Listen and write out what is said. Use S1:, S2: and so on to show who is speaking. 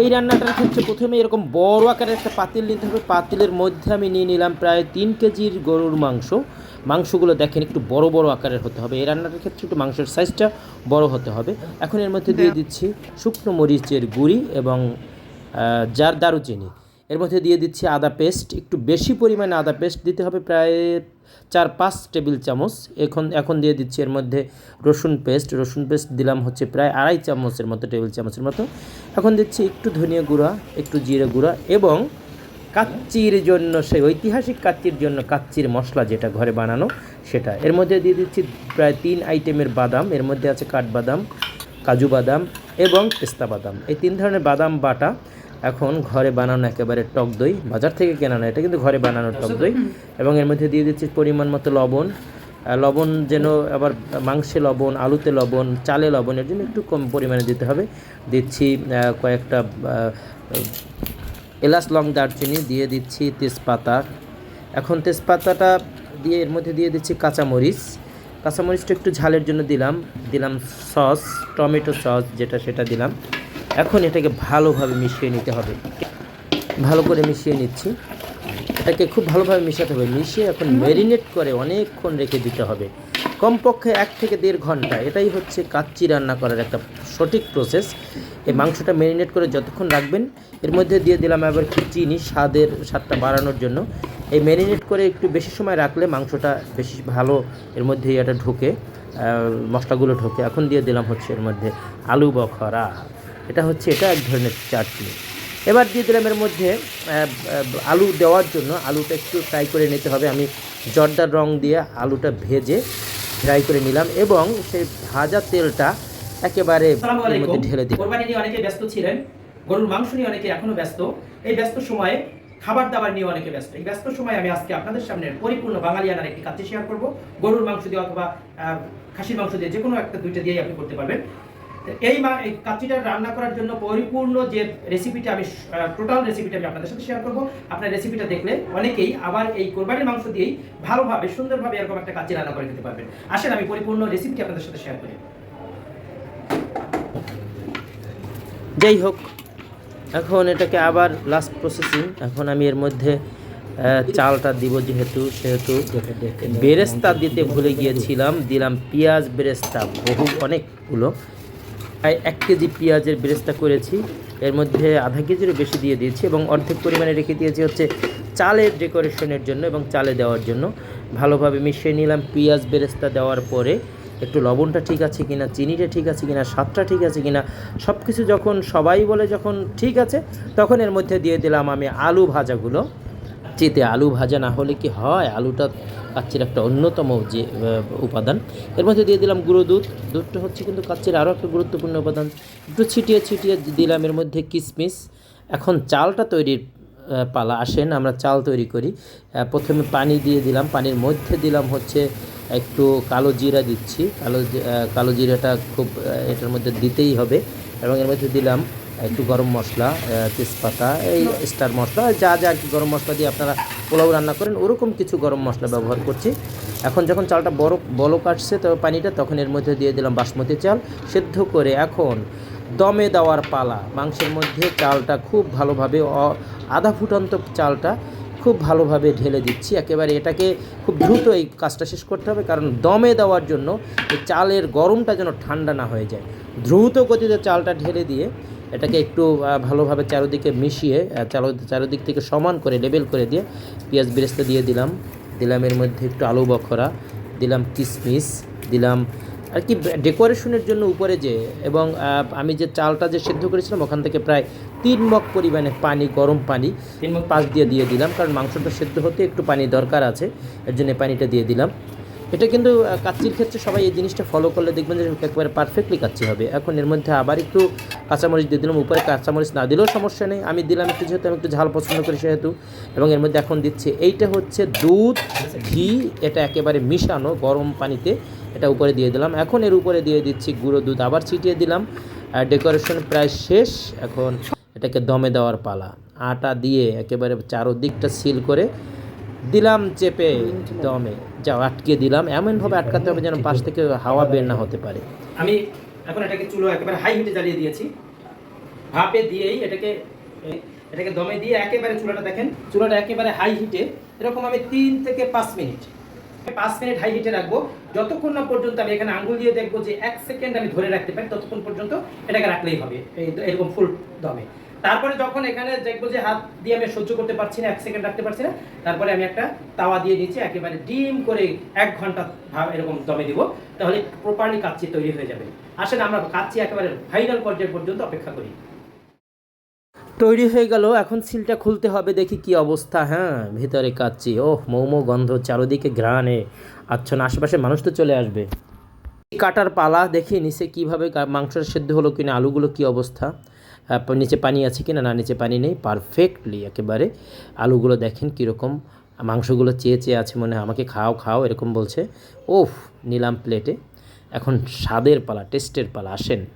S1: এই রান্নাটার ক্ষেত্রে প্রথমে এরকম বড় আকারের একটা পাতিল নিতে হবে। পাতিলের মধ্যে আমি নিয়ে নিলাম প্রায় তিন কেজির গরুর মাংস। মাংসগুলো দেখেন একটু বড় বড় আকারের হতে হবে। এই রান্নাটার ক্ষেত্রে একটু মাংসের সাইজটা বড় হতে হবে। এখন এর মধ্যে দিয়ে দিচ্ছি শুকনো মরিচের গুঁড়ি এবং যার দারুচিনি। এর মধ্যে দিয়ে দিচ্ছি আদা পেস্ট। একটু বেশি পরিমাণে আদা পেস্ট দিতে হবে, প্রায় চার পাঁচ টেবিল চামচ। এখন এখন দিয়ে দিচ্ছি এর মধ্যে রসুন পেস্ট। রসুন পেস্ট দিলাম হচ্ছে প্রায় আড়াই চামচের মতো, টেবিল চামচের মতো। এখন দিচ্ছি একটু ধনিয়া গুঁড়া, একটু জিরে গুঁড়া এবং কাচ্চির জন্য, সেই ঐতিহাসিক কাচ্চির জন্য কাচ্চির মশলা যেটা ঘরে বানানো সেটা। এর মধ্যে দিয়ে দিচ্ছি প্রায় তিন আইটেমের বাদাম। এর মধ্যে আছে কাঠবাদাম, কাজু বাদাম এবং পেস্তা বাদাম। এই তিন ধরনের বাদাম বাটা এখন ঘরে বানানো একেবারে টক দই বাজার থেকে কেনা না এটা কিন্তু ঘরে বানানো টক দই। এবং এর মধ্যে দিয়ে দিচ্ছি পরিমাণ মতো লবণ। লবণ যেন আবার মাংসে লবণ আলুতে লবণ চালে লবণ এর জন্য একটু কম পরিমাণে দিতে হবে। দিচ্ছি কয়েকটা এলাচ লং দারচিনি দিয়ে দিচ্ছি তেজপাতা। এখন তেজপাতাটা দিয়ে এর মধ্যে দিয়ে দিচ্ছি কাঁচামরিচ। কাঁচামরিচটা একটু ঝালের জন্য দিলাম। দিলাম সস টমেটো সস যেটা সেটা দিলাম। এখন এটাকে ভালোভাবে মিশিয়ে নিতে হবে। ভালো করে মিশিয়ে নিচ্ছি। এটাকে খুব ভালোভাবে মিশাতে হবে। মিশিয়ে এখন ম্যারিনেট করে অনেকক্ষণ রেখে দিতে হবে। কমপক্ষে এক থেকে দেড় ঘণ্টা। এটাই হচ্ছে কাচ্চি রান্না করার একটা সঠিক প্রসেস এই মাংসটা ম্যারিনেট করে যতক্ষণ রাখবেন, এর মধ্যে দিয়ে দিলাম আবার একটু চিনি, স্বাদের স্বাদটা বাড়ানোর জন্য। এই ম্যারিনেট করে একটু বেশি সময় রাখলে মাংসটা বেশি ভালো এর মধ্যে এটা ঢোকে মশলাগুলো ঢোকে। এখন দিয়ে দিলাম হচ্ছে এর মধ্যে আলু বখরা। এটা হচ্ছে এটা এক ধরনের চাটনি। এবার দিয়ে দিলাম এর মধ্যে আলু দেওয়ার জন্য আলুটা একটু ফ্রাই করে নিতে হবে। আমি জর্দার রং দিয়ে আলুটা ভেজে ফ্রাই করে নিলাম এবং সেই ভাজা তেলটা একেবারে মধ্যে ঢেলে
S2: কোরবানি নিয়ে অনেকে ব্যস্ত ছিলেন গরুর মাংস নিয়ে অনেকে এখনও ব্যস্ত। এই ব্যস্ত সময়ে খাবার দাবার নিয়ে অনেকে ব্যস্ত। এই ব্যস্ত সময়ে আমি আজকে আপনাদের সামনে পরিপূর্ণ বাঙালিয়ানার একটি কাচ্চি শেয়ার করব। গরুর মাংস দিয়ে অথবা খাসির মাংস দিয়ে যে কোনো একটা দুইটা দিয়েই আপনি করতে পারবেন। এই এই কাচ্চিটা রান্না করার জন্য পরিপূর্ণ যে রেসিপিটা আমি টোটাল রেসিপিটা আমি আপনাদের সাথে শেয়ার করব। আপনার রেসিপিটা দেখলে অনেকেই আবার এই কোরবানির মাংস দিয়েই ভালোভাবে, সুন্দরভাবে এরকম একটা কাচ্চি রান্না করে দিতে পারবেন। আসেন, আমি পরিপূর্ণ রেসিপিটি আপনাদের সাথে শেয়ার করি।
S1: যাই হোক, এখন এটাকে আবার লাস্ট প্রসেসিং এখন আমি এর মধ্যে চালটা দিব যেহেতু, সেহেতু বেরেস্তা দিতে ভুলে গিয়েছিলাম। দিলাম পেঁয়াজ বেরেস্তা, বহু অনেকগুলো। প্রায় এক কেজি পেঁয়াজের বেরেস্তা করেছি। এর মধ্যে আধা কেজিরও বেশি দিয়ে দিয়েছি এবং অর্ধেক পরিমাণে রেখে দিয়েছি হচ্ছে চালের ডেকোরেশনের জন্য এবং চালে দেওয়ার জন্য। ভালোভাবে মিশিয়ে নিলাম পেঁয়াজ বেরেস্তা দেওয়ার পরে। একটু লবণটা ঠিক আছে কিনা, চিনিটা ঠিক আছে কিনা, স্বাদটা ঠিক আছে কিনা সব কিছু যখন সবাই বলে যখন ঠিক আছে, তখন এর মধ্যে দিয়ে দিলাম আমি আলু ভাজাগুলো। চিতে আলু ভাজা না হলে কি হয়? আলুটা কাচ্চির একটা অন্যতম যে উপাদান। এর মধ্যে দিয়ে দিলাম গুঁড়ো দুধ। দুধটা হচ্ছে কিন্তু কাচ্চির আরও একটা গুরুত্বপূর্ণ উপাদান। একটু ছিটিয়ে ছিটিয়ে দিলাম এর মধ্যে কিশমিশ এখন চালটা তৈরির পালা। আসেন, আমরা চাল তৈরি করি। প্রথমে পানি দিয়ে দিলাম। পানির মধ্যে দিলাম হচ্ছে একটু কালো জিরা দিচ্ছি। কালো কালো জিরাটা খুব এটার মধ্যে দিতেই হবে। এবং এর মধ্যে দিলাম একটু গরম মশলা তেজপাতা, এই স্টার মশলা, যা যা গরম মশলা দিয়ে আপনারা পোলাও রান্না করেন, ওরকম কিছু গরম মশলা ব্যবহার করছি। এখন যখন চালটা বড় বলো কাটছে তো পানিটা, তখন এর মধ্যে দিয়ে দিলাম বাসমতি চাল, সেদ্ধ করে এখন দমে দেওয়ার পালা। মাংসের মধ্যে চালটা খুব ভালোভাবে আধা ফুটন্ত চালটা খুব ভালোভাবে ঢেলে দিচ্ছি। একেবারে এটাকে খুব দ্রুত এই কাজটা শেষ করতে হবে, কারণ দমে দেওয়ার জন্য চালের গরমটা যেন ঠান্ডা না হয়ে যায়। দ্রুত গতিতে চালটা ঢেলে দিয়ে এটাকে একটু ভালোভাবে চারোদিকে মিশিয়ে চারো চারোদিক থেকে সমান করে লেবেল করে দিয়ে পেঁয়াজ বেরেস্তা দিয়ে দিলাম। দিলাম এর মধ্যে একটু আলু বখরা দিলাম কিশমিশ দিলাম আর কি ডেকোরেশনের জন্য উপরে যে এবং আমি যে চালটা যে সেদ্ধ করেছিলাম ওখান থেকে প্রায় তিন মগ পরিমাণে পানি গরম পানি তিন মগ? পাঁচ দিয়ে দিয়ে দিলাম। কারণ মাংসটা সেদ্ধ হতে একটু পানি দরকার আছে এর জন্য পানিটা দিয়ে দিলাম। এটা কিন্তু কাচ্চির ক্ষেত্রে সবাই এই জিনিসটা ফলো করলে দেখবেন যে একেবারে পারফেক্টলি কাচ্চি হবে। এখন এর মধ্যে আবার একটু কাঁচামরিচ দিয়ে দিলাম। উপরে কাঁচামরিচ না দিলেও সমস্যা নেই। আমি দিলাম একটু যেহেতু, আমি একটু ঝাল পছন্দ করি সেহেতু। এবং এর মধ্যে এখন দিচ্ছে, এইটা হচ্ছে দুধ, ঘি, এটা একেবারে মিশানো গরম পানিতে। এটা উপরে দিয়ে দিলাম। এখন এর উপরে দিয়ে দিচ্ছি গুঁড়ো দুধ। আবার ছিটিয়ে দিলাম। ডেকোরেশন প্রায় শেষ। এখন এটাকে দমে দেওয়ার পালা। আটা দিয়ে একেবারে চারোদিকটা সিল করে দিলাম চেপে দমে। যা আটকে দিলাম। এমনভাবে আটকাতে হবে যেন পাশ থেকে হাওয়া বের না হতে পারে।
S2: আমি এখন এটাকে চুলো একেবারে হাই হিটে জ্বালিয়ে দিয়েছি। ভাপে দিয়েই এটাকে এটাকে দমে দিয়ে একেবারে চুলাটা দেখেন, চুলাটা একেবারে হাই হিটে এরকম আমি তিন থেকে পাঁচ মিনিট পাঁচ মিনিট হাই হিটে রাখব। যতক্ষণ না পর্যন্ত আমি এখানে আঙুল দিয়ে দেখব যে এক সেকেন্ড আমি ধরে রাখতে পারি, ততক্ষণ পর্যন্ত এটাকে রাখলেই হবে। এরকম ফুল দমে। তারপরে যখন এখানে দেখব যে হাত দিয়ে আমি সহ্য করতে পারছি না, এক সেকেন্ড রাখতে পারছি না, তারপরে আমি একটা তাওয়া দিয়ে দিচ্ছি একেবারে ডিম করে এক ঘণ্টা ভাব এরকম দমে দিব, তাহলে প্রপারলি কাচ্চি তৈরি হয়ে যাবে। আসলে আমরা কাচ্চি একেবারে ফাইনাল পর্যায় পর্যন্ত অপেক্ষা করি।
S1: তৈরি হয়ে গেল, এখন সিলটা খুলতে হবে, দেখি কি অবস্থা হ্যাঁ ভিতরে কাচ্ছি ওহ, মৌমো গন্ধ, চারোদিকে ঘ্রাণে আচ্ছন্ন আশেপাশে মানুষ তো চলে আসবে। কাটার পালা, দেখি নিচে কীভাবে মাংসের সেদ্ধ হলো কিনা, আলুগুলো কি অবস্থা? নিচে পানি আছে কিনা? না, নিচে পানি নেই। পারফেক্টলি একেবারে। আলুগুলো দেখেন কীরকম। মাংসগুলো চেয়ে চেয়ে আছে মনে হয়। আমাকে খাও খাও, এরকম বলছে। ওফ নিলাম প্লেটে এখন স্বাদের পালা টেস্টের পালা, আসেন।